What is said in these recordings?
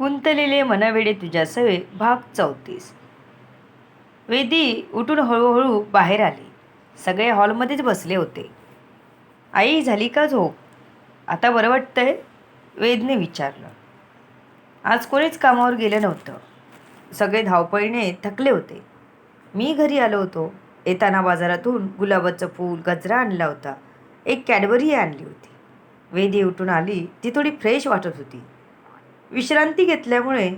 कुंतलेले मनावेडे तुझ्या सवे भाग चौतीस. वेदी उठून हळूहळू बाहेर आली. सगळे हॉलमध्येच बसले होते. आई झाली का झोप? आता बरं वाटतंय? वेदने विचारलं. आज कोणीच कामावर गेलं नव्हतं. सगळे धावपळीने थकले होते. मी घरी आलो होतो. येताना बाजारातून गुलाबाचं फूल गजरा आणला होता. एक कॅडबरी आणली होती. वेदी उठून आली. ती थोडी फ्रेश वाटत होती. विश्रांती घेतल्यामुळे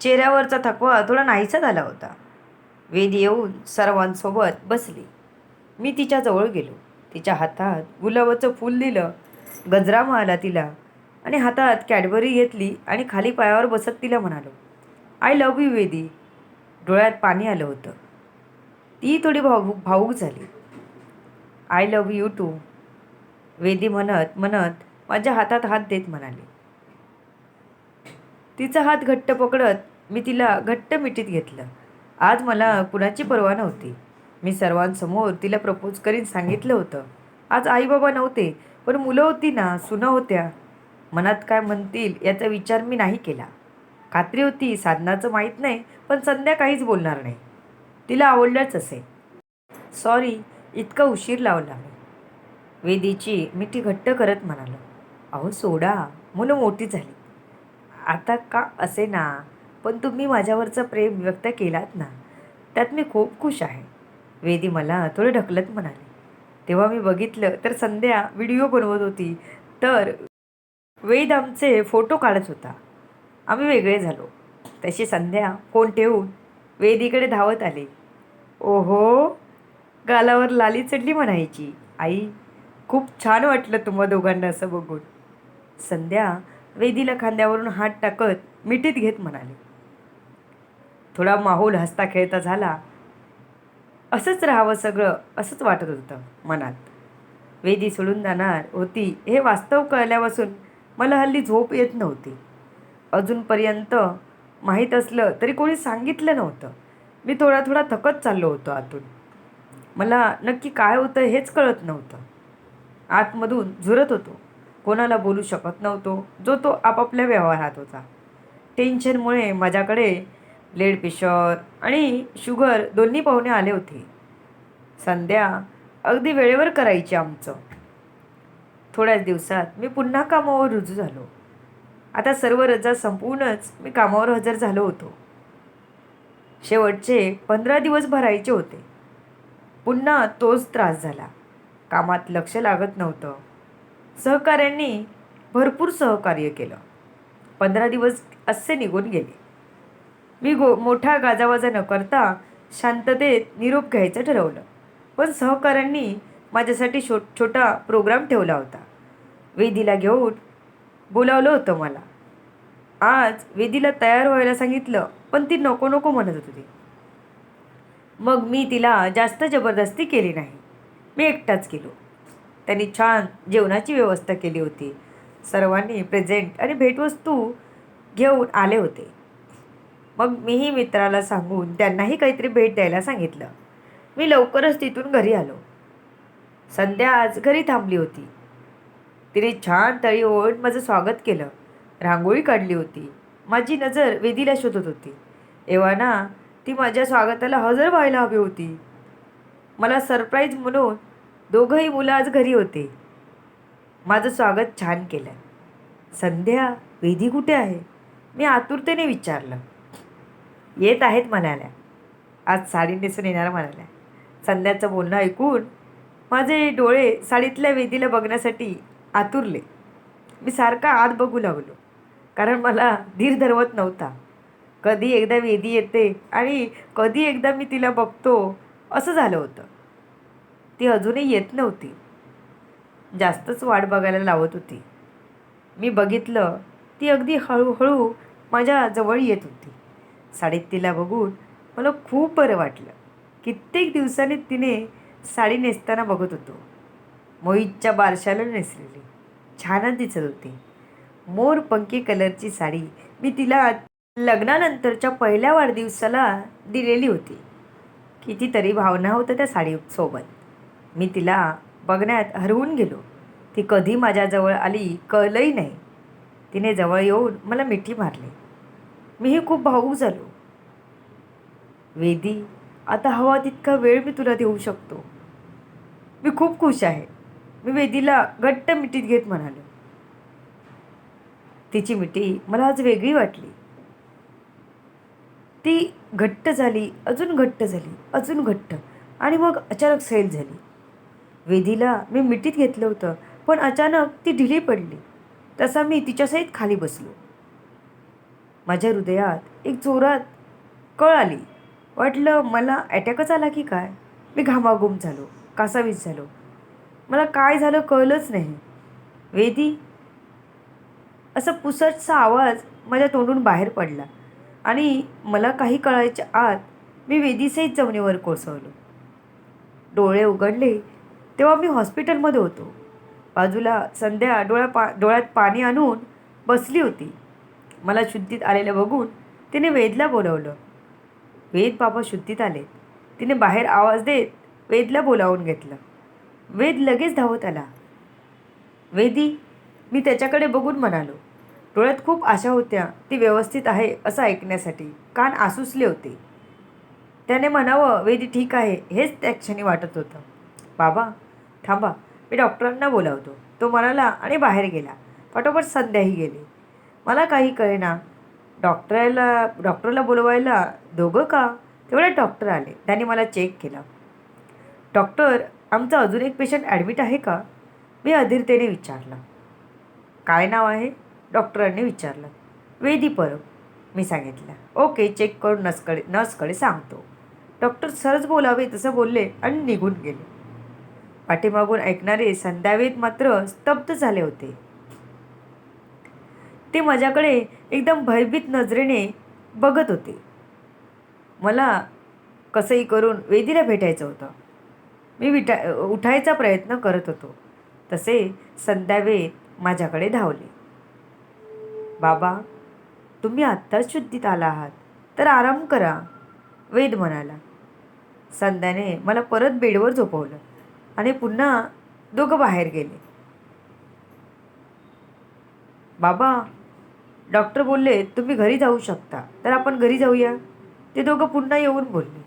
चेहऱ्यावरचा थकवा थोडा नाहीसा झाला होता. वेद येऊन सर्वांसोबत बसली. मी तिच्याजवळ गेलो. तिच्या हातात गुलाबाचं फूल दिलं. गजरा म्हणाला तिला आणि हातात कॅडबरी घेतली आणि खाली पायावर बसत तिला म्हणालो आय लव्ह यू वेदी. डोळ्यात पाणी आलं होतं. ती थोडी भावूक भावूक झाली. आय लव्ह यू टू वेदी म्हणत म्हणत माझ्या हातात हात देत म्हणाली. तिचा हात घट्ट पकडत मी तिला घट्ट मिठीत घेतलं. आज मला कुणाची पर्वा नव्हती. मी सर्वांसमोर तिला प्रपोज करीन सांगितलं होतं. आज आईबाबा नव्हते पण मुलं होती ना सुना होत्या. मनात काय म्हणतील याचा विचार मी नाही केला. खात्री होती साधनाचं माहीत नाही पण संध्या काहीच बोलणार नाही. तिला आवडलंच असे. सॉरी इतका उशीर लावला मी. वेदीची मिठी घट्ट करत म्हणालो अहो सोडा मुलं मोठी झाली. आता का असे ना? पण तुम्ही माझ्यावरचं प्रेम व्यक्त केलात ना त्यात मी खूप खुश आहे. वेदी मला थोडे ढकलत म्हणाली. तेव्हा मी बघितलं तर संध्या व्हिडिओ बनवत होती तर वेद आमचे फोटो काढत होता. आम्ही वेगळे झालो. तशी संध्या फोन ठेवून वेदीकडे धावत आले. ओहो गालावर लाली चढली म्हणायची. आई खूप छान वाटलं तुम्हा दोघांना असं बघून. संध्या वेदीला खांद्यावरून हात टाकत मिठीत घेत म्हणाले थोडा माहोल हसता खेळता झाला. असंच राहावं सगळं असंच वाटत होतं मनात. वेदी सोडून जाणार होती हे वास्तव कळल्यापासून मला हल्ली झोप येत नव्हती. अजूनपर्यंत माहीत असलं तरी कोणी सांगितलं नव्हतं. मी थोडा थोडा थकत चाललो होतो आतून. मला नक्की काय होतं हेच कळत नव्हतं. आतमधून झुरत होतो. कोणाला बोलू शकत नव्हतो जो तो आपापल्या व्यवहारात होता. टेन्शनमुळे माझ्याकडे ब्लड प्रेशर आणि शुगर दोन्ही पाहुणे आले होते. संध्या अगदी वेळेवर करायची आमचं. थोड्याच दिवसात मी पुन्हा कामावर रुजू झालो. आता सर्व रजा संपूर्णच मी कामावर हजर झालो होतो. शेवटचे पंधरा दिवस भरायचे होते. पुन्हा तोच त्रास झाला. कामात लक्ष लागत नव्हतं. सहकाऱ्यांनी भरपूर सहकार्य केलं. पंधरा दिवस असे निघून गेले. मी गो मोठा गाजावाजा न करता शांततेत निरोप घ्यायचं ठरवलं. पण सहकाऱ्यांनी माझ्यासाठी छो छोटा प्रोग्राम ठेवला होता. वेदीला घेऊन बोलावलं होतं मला. आज वेदीला तयार व्हायला सांगितलं पण ती नको नको म्हणत होती. मग मी तिला जास्त जबरदस्ती केली नाही. मी एकटाच गेलो. त्यांनी छान जेवणाची व्यवस्था केली होती. सर्वांनी प्रेझेंट आणि भेटवस्तू घेऊन आले होते. मग मीही मित्राला सांगून त्यांनाही काहीतरी भेट द्यायला सांगितलं. मी लवकरच तिथून घरी आलो. संध्या आज घरी थांबली होती. तिने छान तळी ओळून माझं स्वागत केलं. रांगोळी काढली होती. माझी नजर वेदीला शोधत होती. एव्हाना ती माझ्या स्वागताला हजर व्हायला हवी होती. मला सरप्राईज म्हणून दोघंही मुलं आज घरी होते. माझं स्वागत छान केलं. संध्या वेदी कुठे आहे? मी आतुरतेने विचारलं. येत आहेत म्हणाल्या. आज साडी नेसून येणार म्हणाल्या. संध्याचं बोलणं ऐकून माझे डोळे साडीतल्या वेदीला बघण्यासाठी आतुरले. मी सारखा आत बघू लागलो. कारण मला धीर धरवत नव्हता. कधी एकदा वेदी येते आणि कधी एकदा मी तिला बघतो असं झालं होतं. ती अजूनही येत नव्हती. जास्तच वाट बघायला लावत होती. मी बघितलं ती अगदी हळूहळू माझ्या जवळ येत होती. साडीत तिला बघून मला खूप बरं वाटलं. कित्येक दिवसांनी तिने साडी नेसताना बघत होतो. मोहितच्या बारशाला नेसलेली. छानच दिसत होती. मोरपंखी कलरची साडी मी तिला लग्नानंतरच्या पहिल्या वाढदिवसाला दिलेली होती. कितीतरी भावना होत्या त्या साडीसोबत. मी तिला बघण्यात हरवून गेलो. ती कधी माझ्याजवळ आली कळलंही नाही. तिने जवळ येऊन मला मिठी मारली. मीही खूप भाऊ झालो. वेदी आता हवा तितका वेळ मी तुला देऊ शकतो. मी खूप खुश आहे. मी वेदीला घट्ट मिठीत घेत म्हणालो. तिची मिठी मला आज वेगळी वाटली. ती घट्ट झाली अजून घट्ट झाली अजून घट्ट आणि मग अचानक सैल झाली. वेदीला मी मिठीत घेतलं होतं पण अचानक ती ढिली पडली. तसा मी तिच्यासहित खाली बसलो. माझ्या हृदयात एक जोरात कळ आली. वाटलं मला अटॅकच आला की काय? मी घामाघूम झालो कासावीस झालो. मला काय झालं कळलंच नाही. वेदी? असा पुसटचा आवाज माझ्या तोंडून बाहेर पडला आणि मला काही कळायच्या आत मी वेदीसहित जमिनीवर कोसळलो. डोळे उघडले तेव्हा मी हॉस्पिटलमध्ये होतो. बाजूला संध्या डोळ्या पा डोळ्यात पाणी आणून बसली होती. मला शुद्धीत आलेलं बघून तिने वेदला बोलवलं. वेद बाबा शुद्धीत आले. तिने बाहेर आवाज देत वेदला बोलावून घेतलं. वेद लगेच धावत आला. वेदी मी त्याच्याकडे बघून म्हणालो. डोळ्यात खूप आशा होत्या ती व्यवस्थित आहे असं ऐकण्यासाठी. कान आसुसले होते. त्याने म्हणावं वेदी ठीक आहे हेच त्या क्षणी वाटत होतं. बाबा थांबा मी डॉक्टरांना बोलावतो. तो म्हणाला आणि बाहेर गेला. पाठोपाठ संध्याही गेली. मला काही कळेना. डॉक्टरला डॉक्टरला बोलवायला दोघं का? तेवढ्यात डॉक्टर आले. त्यांनी मला चेक केला. डॉक्टर आमचा अजून एक पेशंट ॲडमिट आहे का? मी अधीरतेने विचारलं. काय नाव आहे? डॉक्टरांनी विचारलं. वेदी परब मी सांगितलं. ओके चेक करून नसकडे नर्सकडे सांगतो. डॉक्टर सरच बोलावे तसं बोलले आणि निघून गेले. पाठीमागून ऐकणारे संध्यावेद मात्र स्तब्ध झाले होते. ते माझ्याकडे एकदम भयभीत नजरेने बघत होते. मला कसंही करून वेदीला भेटायचं होतं. मी विटा उठायचा प्रयत्न करत होतो. तसे संध्यावेद माझ्याकडे धावले. बाबा तुम्ही आत्ताच शुद्धीत आला आहात. तर आराम करा वेद म्हणाला. संध्याने मला परत बेडवर झोपवलं. आणि पुन्हा दोघं बाहेर गेले. बाबा डॉक्टर बोलले तुम्ही घरी जाऊ शकता तर आपण घरी जाऊया. ते दोघं पुन्हा येऊन बोलले.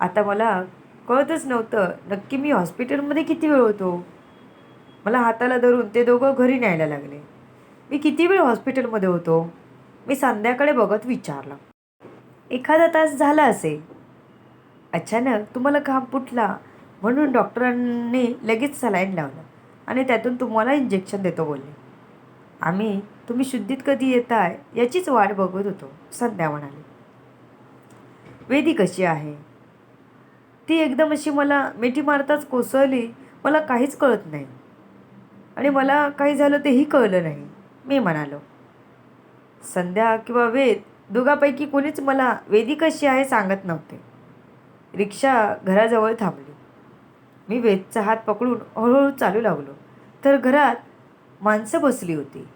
आता मला कळतच नव्हतं नक्की मी हॉस्पिटलमध्ये किती वेळ होतो? मला हाताला धरून ते दोघं घरी न्यायला लागले. मी किती वेळ हॉस्पिटलमध्ये होतो? मी संध्याकडे बघत विचारलं. एखादा तास झाला असे अचानक तुम्हाला घाम फुटला म्हणून डॉक्टरांनी लगेच सलाईन लावलं आणि त्यातून तुम्हाला इंजेक्शन देतो बोलले. आम्ही तुम्ही शुद्धीत कधी येताय याचीच वाट बघत होतो संध्या म्हणाली. वेदी कशी आहे? ती एकदम अशी मला मिठी मारताच कोसळली मला काहीच कळत नाही. आणि मला काही झालं तेही कळलं नाही मी म्हणालो. संध्या किंवा वेद दोघापैकी कोणीच मला वेदी कशी आहे सांगत नव्हते. रिक्षा घराजवळ थांबली. मी वेदचा हात पकडून हळूहळू चालू लागलो. तर घरात माणसं बसली होती.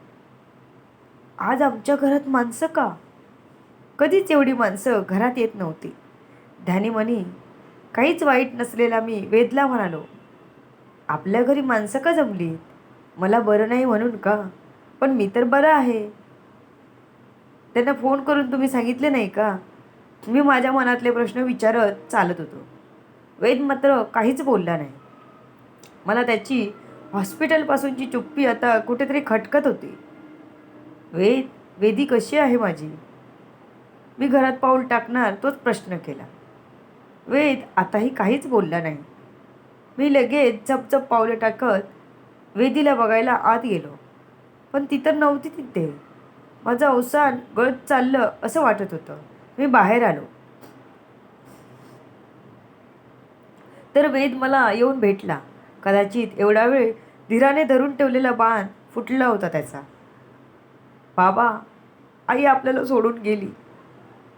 आज आमच्या घरात माणसं का? कधीच एवढी माणसं घरात येत नव्हती. ध्यानीमनी काहीच वाईट नसलेला मी वेदला म्हणालो. आपल्या घरी माणसं का जमली मला बरं नाही म्हणून का? पण मी तर बरं आहे. त्यांना फोन करून तुम्ही सांगितले नाही का? मी माझ्या मनातले प्रश्न विचारत चालत होतो. वेद मात्र काहीच बोलला नाही. मला त्याची हॉस्पिटलपासूनची चुप्पी आता कुठेतरी खटकत होती. वेद वेदी कशी आहे माझी? मी घरात पाऊल टाकणार तोच प्रश्न केला. वेद आताही काहीच बोलला नाही. मी लगेच झपझप पावलं टाकत वेदीला बघायला आत गेलो. पण ती तर नव्हती तिथे. माझं अवसान गळत चाललं असं वाटत होतं. मी बाहेर आलो. तर वेद मला येऊन भेटला. कदाचित एवढा वेळ धीराने धरून ठेवलेला बाण फुटला होता त्याचा. बाबा आई आपल्याला सोडून गेली.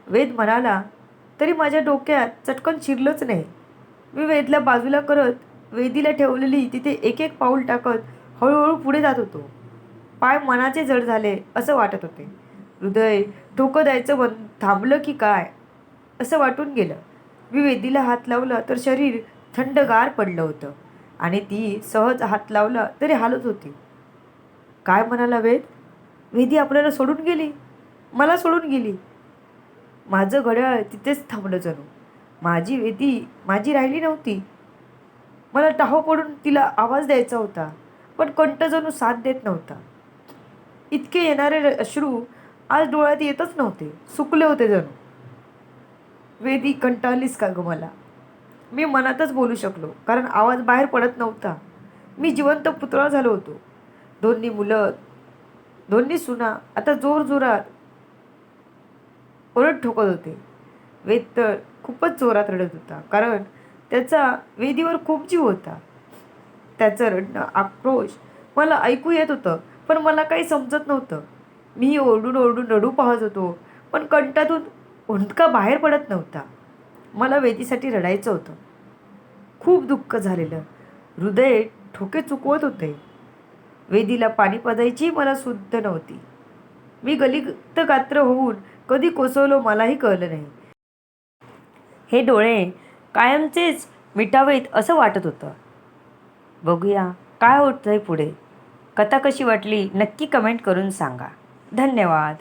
वेद म्हणाला तरी माझ्या डोक्यात चटकन शिरलंच नाही. मी वेदला बाजूला करत वेदीला ठेवलेली तिथे एक एक पाऊल टाकत हळूहळू पुढे जात होतो. पाय मनाचे जड झाले असं वाटत होते. हृदय ठोकं द्यायचं बंद थांबलं की काय? असं वाटून गेलं. मी वेदीला हात लावला तर शरीर थंडगार पडलं होतं. आणि ती सहज हात लावला तरी हालत होती. काय म्हणाला वेद? वेदी आपल्याला सोडून गेली? मला सोडून गेली? माझं घड्याळ तिथेच थांबलं जणू. माझी वेदी माझी राहिली नव्हती. मला टाहो पडून तिला आवाज द्यायचा होता पण कंठ जणू साथ देत नव्हता. इतके येणारे अश्रू आज डोळ्यात येतच नव्हते. सुकले होते जणू. वेदी कंटाळलीस का गं मला? मी मनातच बोलू शकलो कारण आवाज बाहेर पडत नव्हता. मी जिवंत पुतळा झालो होतो. दोन्ही मुलं दोन्ही सुना आता जोर जोरात ओरड ठोकत होते. वेद तर खूपच जोरात रडत होता कारण त्याचा वेदीवर खूप जीव होता. त्याचं रडणं आक्रोश मला ऐकू येत होतं पण मला काही समजत नव्हतं. मी ओरडून ओरडून रडू पाहत होतो पण कंठातून उंटका बाहेर पडत नव्हता. मला वेदीसाठी रडायचं होतं. खूप दुःख झालेलं. हृदय ठोके चुकवत होते. वेदीला पाणी पाजायची मला शुद्ध नव्हती. मी गलित गात्र होऊन कधी कोसवलो मलाही कळलं नाही. हे डोळे कायमचेच मिटावेत असं वाटत होतं. बघूया काय होतं आहे पुढे. कथा कशी वाटली नक्की कमेंट करून सांगा. धन्यवाद.